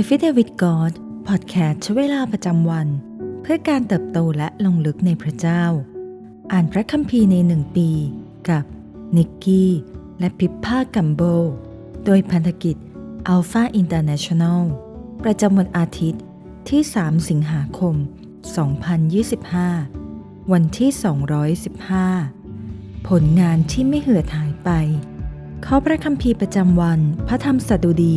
a f f i d a with God พอดแคสต์ใช้เวลาประจำวัน เพื่อการเติบโตและลงลึกในพระเจ้า อ่านพระคัมภีร์ในหนึ่งปี กับนิกกี้ และพิพพากัมโบ โดยพันธกิจ Alpha International ประจำวันอาทิตย์ที่ 3 สิงหาคม 2025 วันที่ 215 ผลงานที่ไม่เหือดหายไป ข้อพระคัมภีร์ประจำวัน พระธรรมสดุดี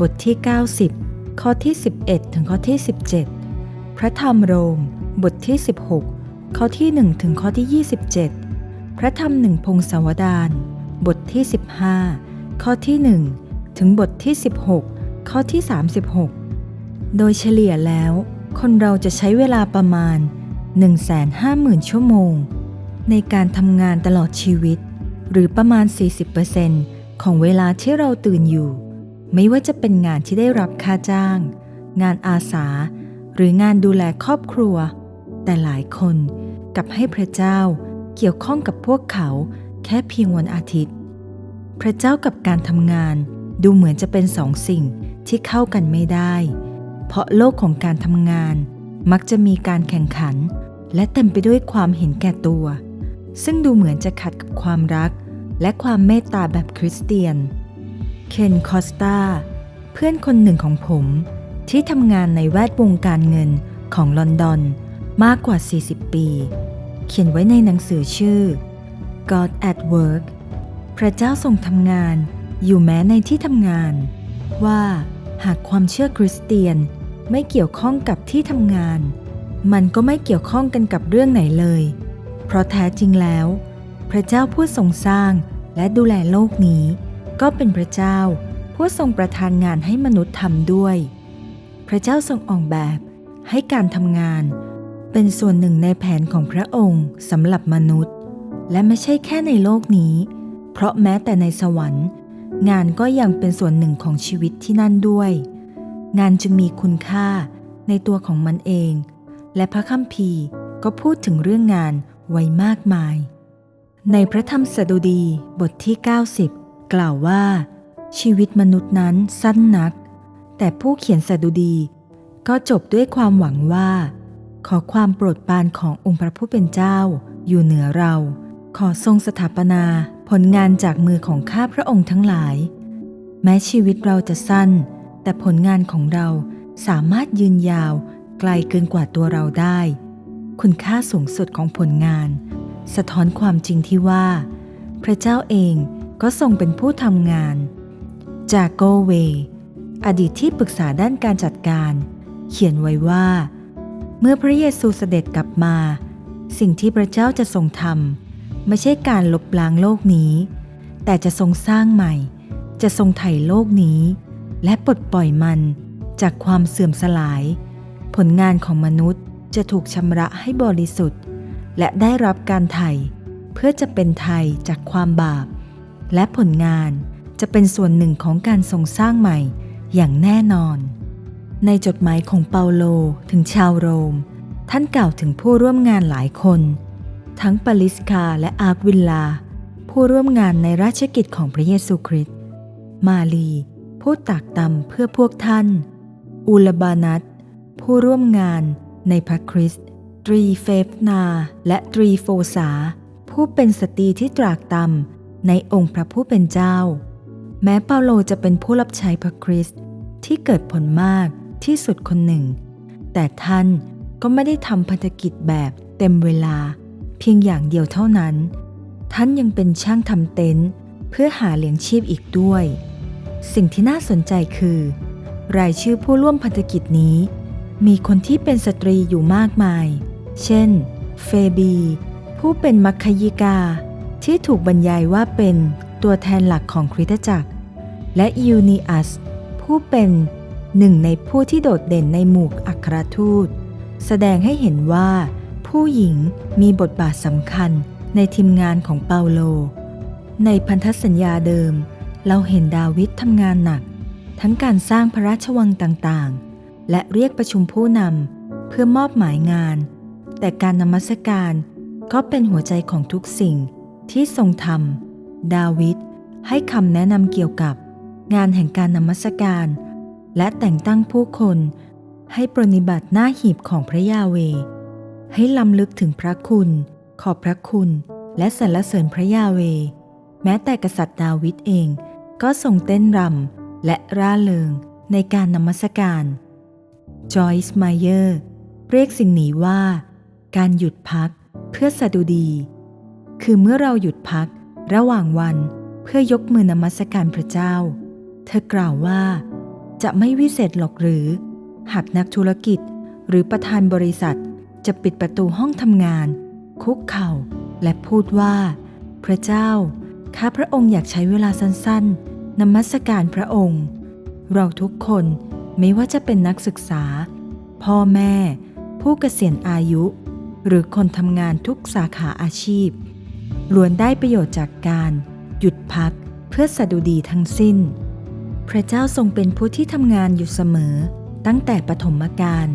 บทที่ 90 ข้อที่ 11 ถึงข้อที่ 17 พระธรรมโรม บทที่ 16 ข้อที่ 1 ถึงข้อที่ 27 พระธรรมหนึ่งพงศาวดารบทที่ 15 ข้อที่ 1 ถึงบทที่ 16 ข้อที่ 36 โดยเฉลี่ยแล้ว คนเราจะใช้เวลาประมาณ 150,000 ชั่วโมง ในการทำงานตลอดชีวิต หรือประมาณ 40%ของเวลาที่เราตื่นอยู่ ไม่ว่าจะเป็นงานที่ได้รับค่าจ้าง งานอาสา หรืองานดูแลครอบครัว แต่หลายคนกับให้พระเจ้าเกี่ยวข้องกับพวกเขาแค่เพียงวันอาทิตย์ พระเจ้ากับการทำงานดูเหมือนจะเป็นสองสิ่งที่เข้ากันไม่ได้ เพราะโลกของการทำงานมักจะมีการแข่งขัน และเต็มไปด้วยความเห็นแก่ตัว ซึ่งดูเหมือนจะขัดกับความรักและความเมตตาแบบคริสเตียน เคนคอสตาเพื่อนคนหนึ่งของผมที่ทำงานในแวดวงการเงินของลอนดอนมากกว่า 40 ปี เขียนไว้ในหนังสือชื่อ God at Work พระเจ้าทรงทำงานอยู่แม้ในที่ทำงาน ว่าหากความเชื่อคริสเตียนไม่เกี่ยวข้องกับที่ทำงาน มันก็ไม่เกี่ยวข้องกันกับเรื่องไหนเลย เพราะแท้จริงแล้ว พระเจ้าผู้ทรงสร้างและดูแลโลกนี้ ก็เป็นพระเจ้า ผู้ทรงประทานงานให้มนุษย์ทำด้วย พระเจ้าทรงออกแบบให้การทำงาน เป็นส่วนหนึ่งในแผนของพระองค์สำหรับมนุษย์ และไม่ใช่แค่ในโลกนี้ เพราะแม้แต่ในสวรรค์ งานก็ยังเป็นส่วนหนึ่งของชีวิตที่นั่นด้วย งานจึงมีคุณค่าในตัวของมันเอง และพระคัมภีร์ก็พูดถึงเรื่องงานไว้มากมาย ในพระธรรมสดุดีบทที่ 90 กล่าวว่า ชีวิตมนุษย์นั้นสั้นนัก แต่ผู้เขียนสดุดีก็จบด้วยความหวังว่า ขอความโปรดปรานขององค์พระผู้เป็นเจ้า อยู่เหนือเรา ขอทรงสถาปนาผลงานจากมือของข้าพระองค์ทั้งหลาย แม้ชีวิตเราจะสั้น แต่ผลงานของเราสามารถยืนยาวไกลเกินกว่าตัวเราได้ คุณค่าสูงสุดของผลงาน สะท้อนความจริงที่ว่า พระเจ้าเอง ก็ทรงเป็นผู้ทำงาน จากโกเว อดีตที่ปรึกษาด้านการจัดการ เขียนไว้ว่า เมื่อพระเยซูเสด็จกลับมา สิ่งที่พระเจ้าจะทรงทำไม่ใช่การลบล้างโลกนี้ แต่จะทรงสร้างใหม่ จะทรงไถ่โลกนี้ และปลดปล่อยมันจากความเสื่อมสลาย ผลงานของมนุษย์จะถูกชำระให้บริสุทธิ์ และได้รับการไถ่เพื่อจะเป็นไทยจากความบาป และผลงานจะเป็นส่วนหนึ่งของการทรงสร้างใหม่อย่างแน่นอน ในจดหมายของเปาโลถึงชาวโรม ท่านกล่าวถึงผู้ร่วมงานหลายคน ทั้งปาลิสคาและอาร์วิลลา ผู้ร่วมงานในราชกิจของพระเยซูคริสต์มาลีผู้ตากตำเพื่อพวกท่านอูลบานัตผู้ร่วมงานในพระคริสต์ตรีเฟฟนา และตรีโฟสา ผู้เป็นสตรีที่ตรากตำ ในองค์พระผู้เป็นเจ้า แม้เปาโลจะเป็นผู้รับใช้พระคริสต์ที่เกิดผลมากที่สุดคนหนึ่ง แต่ท่านก็ไม่ได้ทำพันธกิจแบบเต็มเวลา เพียงอย่างเดียวเท่านั้น ท่านยังเป็นช่างทำเต็นท์เพื่อหาเลี้ยงชีพอีกด้วย สิ่งที่น่าสนใจคือ รายชื่อผู้ร่วมพันธกิจนี้ มีคนที่เป็นสตรีอยู่มากมาย เช่น เฟบี ผู้เป็นมัคคยิกา ที่ถูกบรรยายว่าเป็นตัวแทนหลักของคริสตจักร และยูนีอัส ผู้เป็นหนึ่งในผู้ที่โดดเด่นในหมู่อัครทูต แสดงให้เห็นว่า ผู้หญิงมีบทบาทสำคัญในทีมงานของเปาโล ในพันธสัญญาเดิม เราเห็นดาวิดทำงานหนัก ทั้งการสร้างพระราชวังต่างๆ และเรียกประชุมผู้นำเพื่อมอบหมายงาน แต่การนมัสการก็เป็นหัวใจของทุกสิ่ง ที่ทรงทำดาวิดให้คำแนะนำเกี่ยวกับงานแห่งการนมัสการ และแต่งตั้งผู้คน ให้ปรนนิบัติหน้าหีบของพระยาเว ให้ลำลึกถึงพระคุณ ขอบพระคุณ และสรรเสริญพระยาเว แม้แต่กษัตริย์ดาวิดเอง ก็ทรงเต้นรำและร่าเริงในการนมัสการจอยส์ไมเยอร์เรียกสิ่งนี้ว่า การหยุดพักเพื่อสดุดี คือเมื่อเราหยุดพักระหว่างวันเพื่อยกมือนมัสการพระเจ้า เธอกล่าวว่า จะไม่วิเศษหรอกหรือ หากนักธุรกิจหรือประธานบริษัทจะปิดประตูห้องทำงาน คุกเข่า และพูดว่า พระเจ้า ข้าพระองค์อยากใช้เวลาสั้นๆนมัสการพระองค์ เราทุกคนไม่ว่าจะเป็นนักศึกษา พ่อแม่ ผู้เกษียณอายุ หรือคนทำงานทุกสาขาอาชีพ ล้วนได้ประโยชน์จากการหยุดพักเพื่อสดุดีทั้งสิ้น พระเจ้าทรงเป็นผู้ที่ทำงานอยู่เสมอ ตั้งแต่ปฐมกาล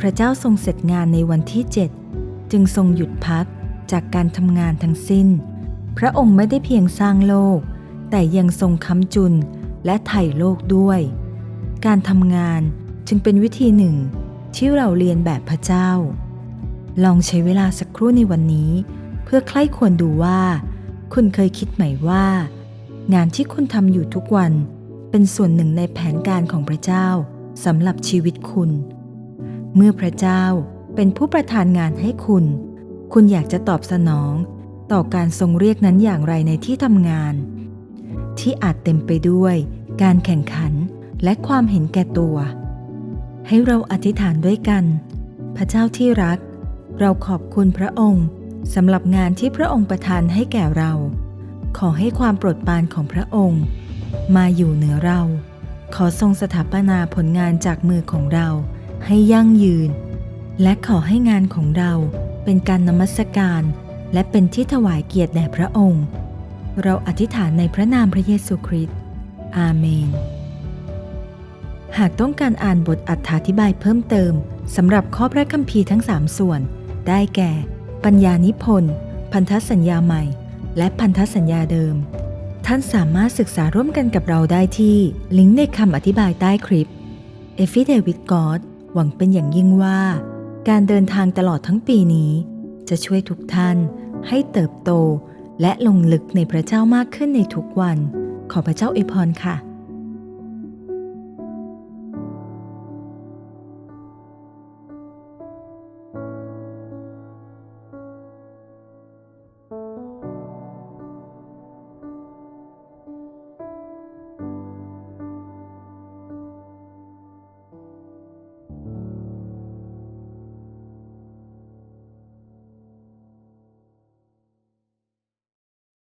พระเจ้าทรงเสร็จงานในวันที่7จึงทรงหยุดพักจากการทำงานทั้งสิ้น พระองค์ไม่ได้เพียงสร้างโลก แต่ยังทรงค้ำจุนและไถ่โลกด้วย การทำงานจึงเป็นวิธีหนึ่งที่เราเรียนแบบพระเจ้า ลองใช้เวลาสักครู่ในวันนี้ พื่อใคร่ควรดูว่า คุณเคยคิดไหมว่า งานที่คุณทำอยู่ทุกวัน เป็นส่วนหนึ่งในแผนการของพระเจ้าสำหรับชีวิตคุณ เมื่อพระเจ้าเป็นผู้ประทานงานให้คุณ คุณอยากจะตอบสนอง ต่อการทรงเรียกนั้นอย่างไรในที่ทำงาน ที่อาจเต็มไปด้วยการแข่งขันและความเห็นแก่ตัว ให้เราอธิษฐานด้วยกัน พระเจ้าที่รัก เราขอบคุณพระองค์ สำหรับงานที่พระองค์ประทานให้แก่เรา ขอให้ความโปรดปรานของพระองค์ มาอยู่เหนือเรา ขอทรงสถาปนาผลงานจากมือของเราให้ยั่งยืน และขอให้งานของเราเป็นการนมัสการ และเป็นที่ถวายเกียรติแด่พระองค์ เราอธิษฐานในพระนามพระเยซูคริสต์ อาเมน หากต้องการอ่านบทอธิบายเพิ่มเติมสำหรับข้อพระคัมภีร์ทั้ง 3 ส่วน ได้แก่ ปัญญานิพนธ์พันธสัญญาใหม่ และพันธสัญญาเดิม ท่านสามารถศึกษาร่วมกันกับเราได้ที่ ลิงก์ในคำอธิบายใต้คลิป เอฟฟี่เดวิดกอดหวังเป็นอย่างยิ่งว่า การเดินทางตลอดทั้งปีนี้ จะช่วยทุกท่านให้เติบโตและลงลึกในพระเจ้ามากขึ้นในทุกวัน ขอพระเจ้าอวยพรค่ะ